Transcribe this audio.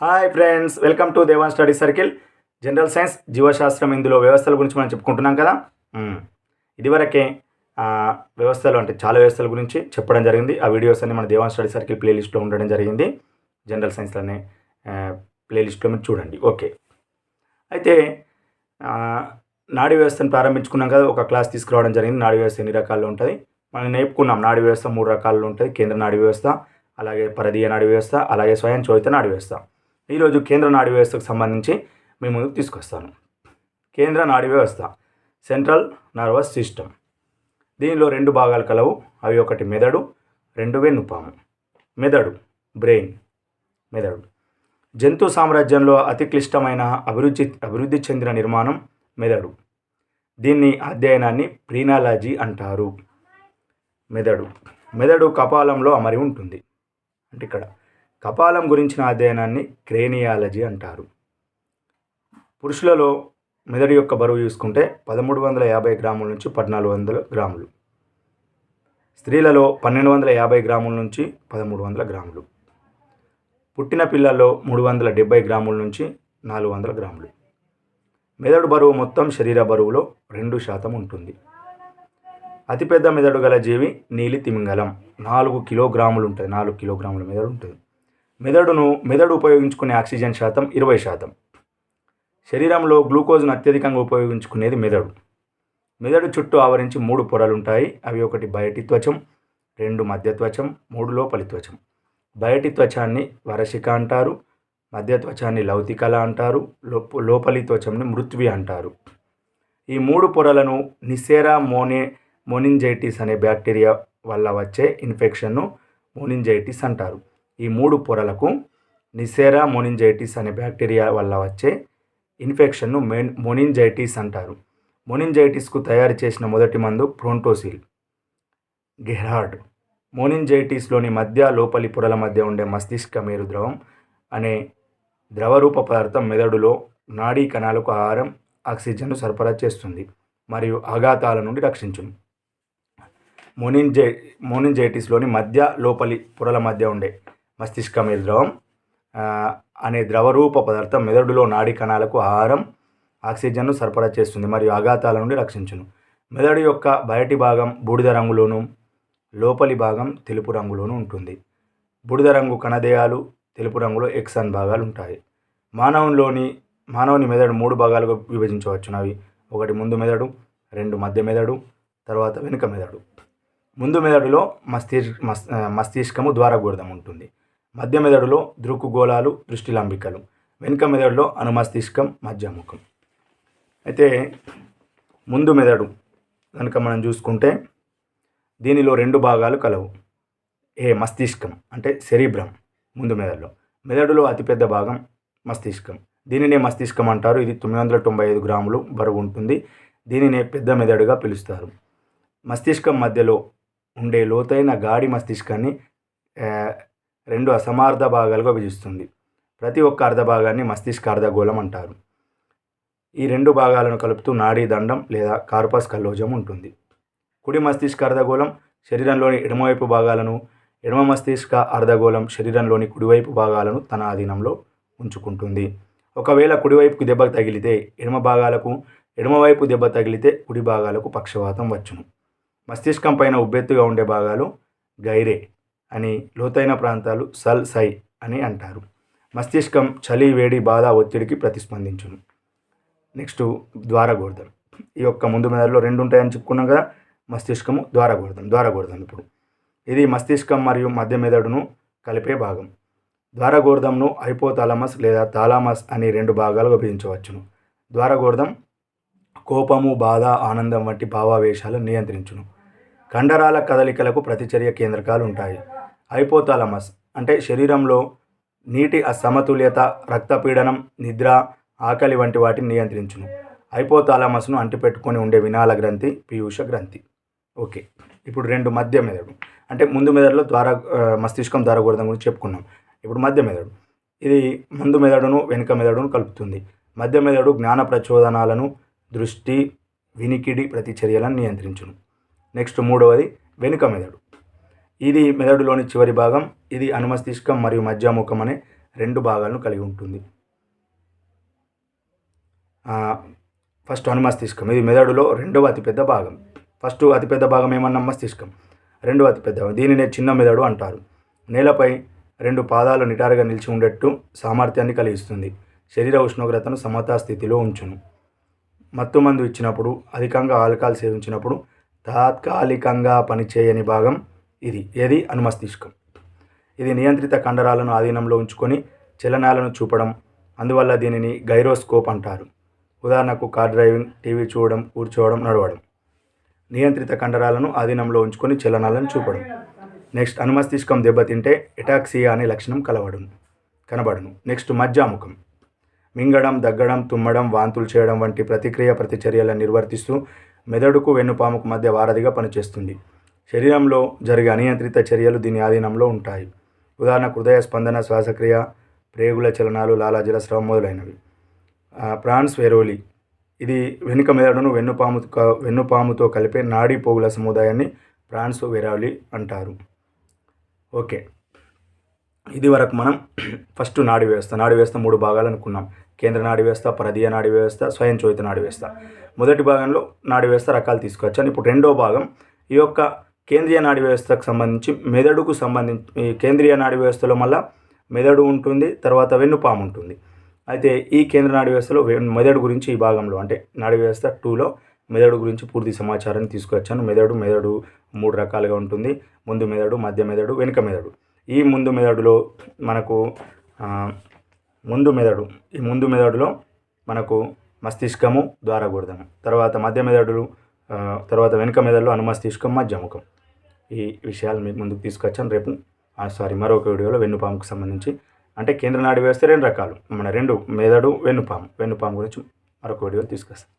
Hi friends welcome to Devan study circle general science జీవశాస్త్రం ఇందులో వ్యవస్థల గురించి మనం చెప్పుకుంటున్నాం కదా? Hmm. ఇదివరకే వ్యవస్థలు అంటే చాలా వ్యవస్థల గురించి చెప్పడం జరిగింది. ఆ వీడియోస్ అన్ని మన దేవాన్ స్టడీ సర్కిల్ ప్లేలిస్ట్లో ఉండడం జరిగింది. జనరల్ సైన్స్లోనే ప్లేలిస్ట్లో మీరు చూడండి. ఓకే అయితే నాడీ వ్యవస్థను ప్రారంభించుకున్నాం కదా? ఒక క్లాస్ తీసుకురావడం జరిగింది. నాడీ వ్యవస్థ ఎన్ని రకాల్లో ఉంటుంది? మనం నేర్పుకున్నాం. నాడీ వ్యవస్థ మూడు రకాల్లో ఉంటుంది. కేంద్ర నాడీ వ్యవస్థ అలాగే పరదీయ నాడీ వ్యవస్థ అలాగే స్వయం చోదిత నాడీ వ్యవస్థ. ఈరోజు కేంద్ర నాడీ వ్యవస్థకు సంబంధించి మీ ముందుకు తీసుకొస్తాను. కేంద్ర నాడీ వ్యవస్థ సెంట్రల్ నర్వస్ సిస్టమ్. దీనిలో రెండు భాగాలు కలవు. అవి ఒకటి మెదడు రెండు వెన్నుపాము. మెదడు బ్రెయిన్. మెదడు. జంతు సామ్రాజ్యంలో అతి క్లిష్టమైన అభివృద్ధి అభివృద్ధి చెందిన నిర్మాణం మెదడు. దీన్ని అధ్యయనాన్ని ప్రీనాలజీ అంటారు. మెదడు. మెదడు కపాలంలో అమరి ఉంటుంది. అంటే ఇక్కడ కపాలం గురించిన అధ్యయనాన్ని క్రేనియాలజీ అంటారు. పురుషులలో మెదడు యొక్క బరువు చూసుకుంటే పదమూడు వందల యాభై గ్రాముల నుంచి పద్నాలుగు వందల గ్రాములు. స్త్రీలలో పన్నెండు వందల యాభై గ్రాముల నుంచి పదమూడు వందల గ్రాములు. పుట్టిన పిల్లల్లో మూడు వందల డెబ్బై గ్రాముల నుంచి నాలుగు వందల గ్రాములు. మెదడు బరువు మొత్తం శరీర బరువులో రెండు శాతం ఉంటుంది. అతిపెద్ద మెదడు గల జీవి నీలి తిమింగలం. నాలుగు కిలోగ్రాములు ఉంటుంది. నాలుగు కిలోగ్రాముల మెదడు ఉంటుంది. మెదడును మెదడు ఉపయోగించుకునే ఆక్సిజన్ శాతం ఇరవై శాతం. శరీరంలో గ్లూకోజ్ను అత్యధికంగా ఉపయోగించుకునేది మెదడు. మెదడు చుట్టూ ఆవరించి మూడు పొరలు ఉంటాయి అవి ఒకటి బయటి త్వచం రెండు మధ్య త్వచం మూడు లోపలి త్వచం. బయటి త్వచాన్ని వరసిక అంటారు మధ్య త్వచాన్ని లౌతికల అంటారు లోప లోపలి త్వచంని మృత్వి అంటారు. ఈ మూడు పొరలను నిసేరా మోనే మోనింజైటిస్ అనే బ్యాక్టీరియా వల్ల వచ్చే ఇన్ఫెక్షన్ను మోనింజైటిస్ అంటారు. ఈ మూడు పొరలకు నిసేరా మోనింజైటిస్ అనే బ్యాక్టీరియా వల్ల వచ్చే ఇన్ఫెక్షన్ను మెన్ మొనింజైటిస్ అంటారు. మొనింజైటిస్కు తయారు చేసిన మొదటి మందు ప్రోంటోసిల్ గెహ్రాడ్ మోనింజైటిస్లోని మధ్య లోపలి పొరల మధ్య ఉండే మస్తిష్క మేరు ద్రవం అనే ద్రవరూప పదార్థం మెదడులో నాడీ కణాలకు ఆహారం ఆక్సిజన్ను సరఫరా చేస్తుంది మరియు ఆఘాతాల నుండి రక్షించును. మోనింజై మోనింజైటిస్లోని మధ్య లోపలి పొరల మధ్య ఉండే మస్తిష్క ద్రవం అనే ద్రవరూప పదార్థం మెదడులో నాడీ కణాలకు ఆహారం ఆక్సిజన్ను సరఫరా చేస్తుంది మరియు ఆఘాతాల నుండి రక్షించును. మెదడు యొక్క బయటి భాగం బూడిద రంగులోను లోపలి భాగం తెలుపు రంగులోను ఉంటుంది. బూడిద రంగు కణదేయాలు తెలుపు రంగులో ఎక్సన్ భాగాలు ఉంటాయి. మానవునిలోని మానవుని మెదడు మూడు భాగాలుగా విభజించవచ్చును. అవి ఒకటి ముందు మెదడు రెండు మధ్య మెదడు తర్వాత వెనుక మెదడు. ముందు మెదడులో మస్తిష్ మస్ మస్తిష్కము ద్వారగోర్ధం ఉంటుంది. మధ్య మెదడులో దృక్కుగోళాలు దృష్టిలాంబికలు. వెనుక మెదడులో అనుమస్తిష్కం మధ్యముఖం. అయితే ముందు మెదడు కనుక మనం చూసుకుంటే దీనిలో రెండు భాగాలు కలవు. ఏ మస్తిష్కం అంటే శరీబ్రం ముందు మెదడులో. మెదడులో అతిపెద్ద భాగం మస్తిష్కం. దీనినే మస్తిష్కం అంటారు. ఇది తొమ్మిది వందల తొంభై ఐదు గ్రాములు బరువు ఉంటుంది. దీనినే పెద్ద మెదడుగా పిలుస్తారు. మస్తిష్కం మధ్యలో ఉండే లోతైన గాడి మస్తిష్కాన్ని రెండు అసమార్థ భాగాలుగా విభజిస్తుంది. ప్రతి ఒక్క అర్ధ భాగాన్ని మస్తిష్క అర్ధగోళం అంటారు. ఈ రెండు భాగాలను కలుపుతూ నాడీ దండం లేదా కార్పస్ కల్లోజం ఉంటుంది. కుడి మస్తిష్క అర్ధగోళం శరీరంలోని ఎడమవైపు భాగాలను ఎడమ మస్తిష్క అర్ధగోళం శరీరంలోని కుడివైపు భాగాలను తన ఆధీనంలో ఉంచుకుంటుంది. ఒకవేళ కుడివైపుకు దెబ్బ తగిలితే ఎడమ భాగాలకు ఎడమవైపు దెబ్బ తగిలితే కుడి భాగాలకు పక్షవాతం వచ్చును. మస్తిష్కం పైన ఉబ్బెత్తుగా ఉండే భాగాలు గైరే. అని లోతైన ప్రాంతాలు సల్ సై అని అంటారు. మస్తిష్కం చలి వేడి బాధ ఒత్తిడికి ప్రతిస్పందించును. నెక్స్ట్ ద్వారగోర్ధం. ఈ యొక్క ముందు మెదడులో రెండు ఉంటాయని చెప్పుకున్నాం కదా మస్తిష్కము ద్వారగోర్ధం ద్వారగోర్ధం ఇప్పుడు. ఇది మస్తిష్కం మరియు మధ్య మెదడును కలిపే భాగం. ద్వారగోర్ధంను హైపోథాలమస్ లేదా థాలమస్ అని రెండు భాగాలుగా విభజించవచ్చును. ద్వారగోర్ధం కోపము బాధ ఆనందం వంటి భావావేశాలను నియంత్రించును. కండరాల కదలికలకు ప్రతిచర్య కేంద్రకాలు ఉంటాయి హైపోథాలమస్ అంటే శరీరంలో నీటి అసమతుల్యత రక్తపీడనం నిద్ర ఆకలి వంటి వాటిని నియంత్రించును. హైపోథాలమస్ను అంటిపెట్టుకొని ఉండే వినాల గ్రంథి పీయూష గ్రంథి. ఓకే. ఇప్పుడు రెండు మధ్య మెదడు. అంటే ముందు మెదడులో ద్వార మస్తిష్కం ద్వారగోర్ధం గురించి చెప్పుకున్నాం. ఇప్పుడు మధ్య మెదడు. ఇది ముందు మెదడును వెనుక మెదడును కలుపుతుంది. మధ్య మెదడు జ్ఞాన ప్రచోదనాలను దృష్టి వినికిడి ప్రతిచర్యలను నియంత్రించును. నెక్స్ట్ మూడవది వెనుక మెదడు. ఇది మెదడులోని చివరి భాగం ఇది అనుమస్తిష్కం మరియు మధ్యాముఖం అనే రెండు భాగాలను కలిగి ఉంటుంది. ఫస్ట్ అనుమస్తిష్కం ఇది మెదడులో రెండవ అతిపెద్ద భాగం. ఫస్ట్ అతిపెద్ద భాగం ఏమన్నా? మస్తిష్కం. రెండవ అతిపెద్ద దీనినే చిన్న మెదడు అంటారు. నేలపై రెండు పాదాలు నిటారుగా నిలిచి ఉండేట్టు సామర్థ్యాన్ని కలిగిస్తుంది. శరీర ఉష్ణోగ్రతను సమతా స్థితిలో ఉంచును. మత్తు మందు ఇచ్చినప్పుడు అధికంగా ఆల్కహాల్ సేవించినప్పుడు తాత్కాలికంగా పనిచేయని భాగం ఇది. ఏది? అనుమస్తిష్కం. ఇది నియంత్రిత కండరాలను ఆధీనంలో ఉంచుకొని చలనాలను చూపడం. అందువల్ల దీనిని గైరోస్కోప్ అంటారు. ఉదాహరణకు కార్ డ్రైవింగ్ టీవీ చూడడం కూర్చోవడం నడవడం. నియంత్రిత కండరాలను ఆధీనంలో ఉంచుకొని చలనాలను చూపడం. నెక్స్ట్ అనుమస్తిష్కం దెబ్బతింటే ఎటాక్సియా అనే లక్షణం కలవడును కనబడును. నెక్స్ట్ మజ్జాముఖం మింగడం దగ్గడం తుమ్మడం వాంతులు చేయడం వంటి ప్రతిక్రియ ప్రతిచర్యలను నిర్వర్తిస్తూ మెదడుకు వెన్నుపాముకు మధ్య వారధిగా పనిచేస్తుంది. శరీరంలో జరిగే అనియంత్రిత చర్యలు దీని ఆధీనంలో ఉంటాయి. ఉదాహరణకు హృదయ స్పందన శ్వాసక్రియ ప్రేగుల చలనాలు లాలాజల స్రవం మొదలైనవి. Pons varolii. ఇది వెనుక మెదడును వెన్నుపాము వెన్నుపాముతో కలిపే నాడీ పోగుల సముదాయాన్ని ప్రాన్స్ వెరాలి అంటారు. ఓకే. ఇది వరకు మనం ఫస్ట్ నాడి వ్యవస్థ నాడి వ్యవస్థ మూడు భాగాలు అనుకున్నాం. కేంద్ర నాడి వ్యవస్థ ప్రదీయ నాడి వ్యవస్థ స్వయం చోదిత నాడి వ్యవస్థ. మొదటి భాగంలో నాడి వ్యవస్థ రకాలు తీసుకొచ్చాను. ఇప్పుడు రెండో భాగం ఈ యొక్క కేంద్రీయ నాడి వ్యవస్థకు సంబంధించి మెదడుకు సంబంధించి ఈ కేంద్రీయ నాడి వ్యవస్థలో మళ్ళా మెదడు ఉంటుంది తర్వాత వెన్నుపాము ఉంటుంది. అయితే ఈ కేంద్ర నాడి వ్యవస్థలో వెన్- మెదడు గురించి ఈ భాగంలో అంటే నాడి వ్యవస్థ టూలో మెదడు గురించి పూర్తి సమాచారాన్ని తీసుకొచ్చాను. మెదడు మెదడు మూడు రకాలుగా ఉంటుంది. ముందు మెదడు మధ్య మెదడు వెనుక మెదడు. ఈ ముందు మెదడులో మనకు ముందు మెదడు. ఈ ముందు మెదడులో మనకు మస్తిష్కము ద్వారగూర్ధము తర్వాత మధ్య మెదడులు తర్వాత వెనుక మెదడులో అనుమస్తిష్కం మధ్యముఖం. ఈ విషయాలు మీకు ముందుకు తీసుకొచ్చాను. రేపు సారీ మరొక వీడియోలో వెన్నుపాముకు సంబంధించి. అంటే కేంద్ర నాడి వ్యవస్థ రెండు రకాలు. మన రెండు మెదడు వెన్నుపాము. వెన్నుపాము గురించి మరొక వీడియో తీసుకొస్తాను.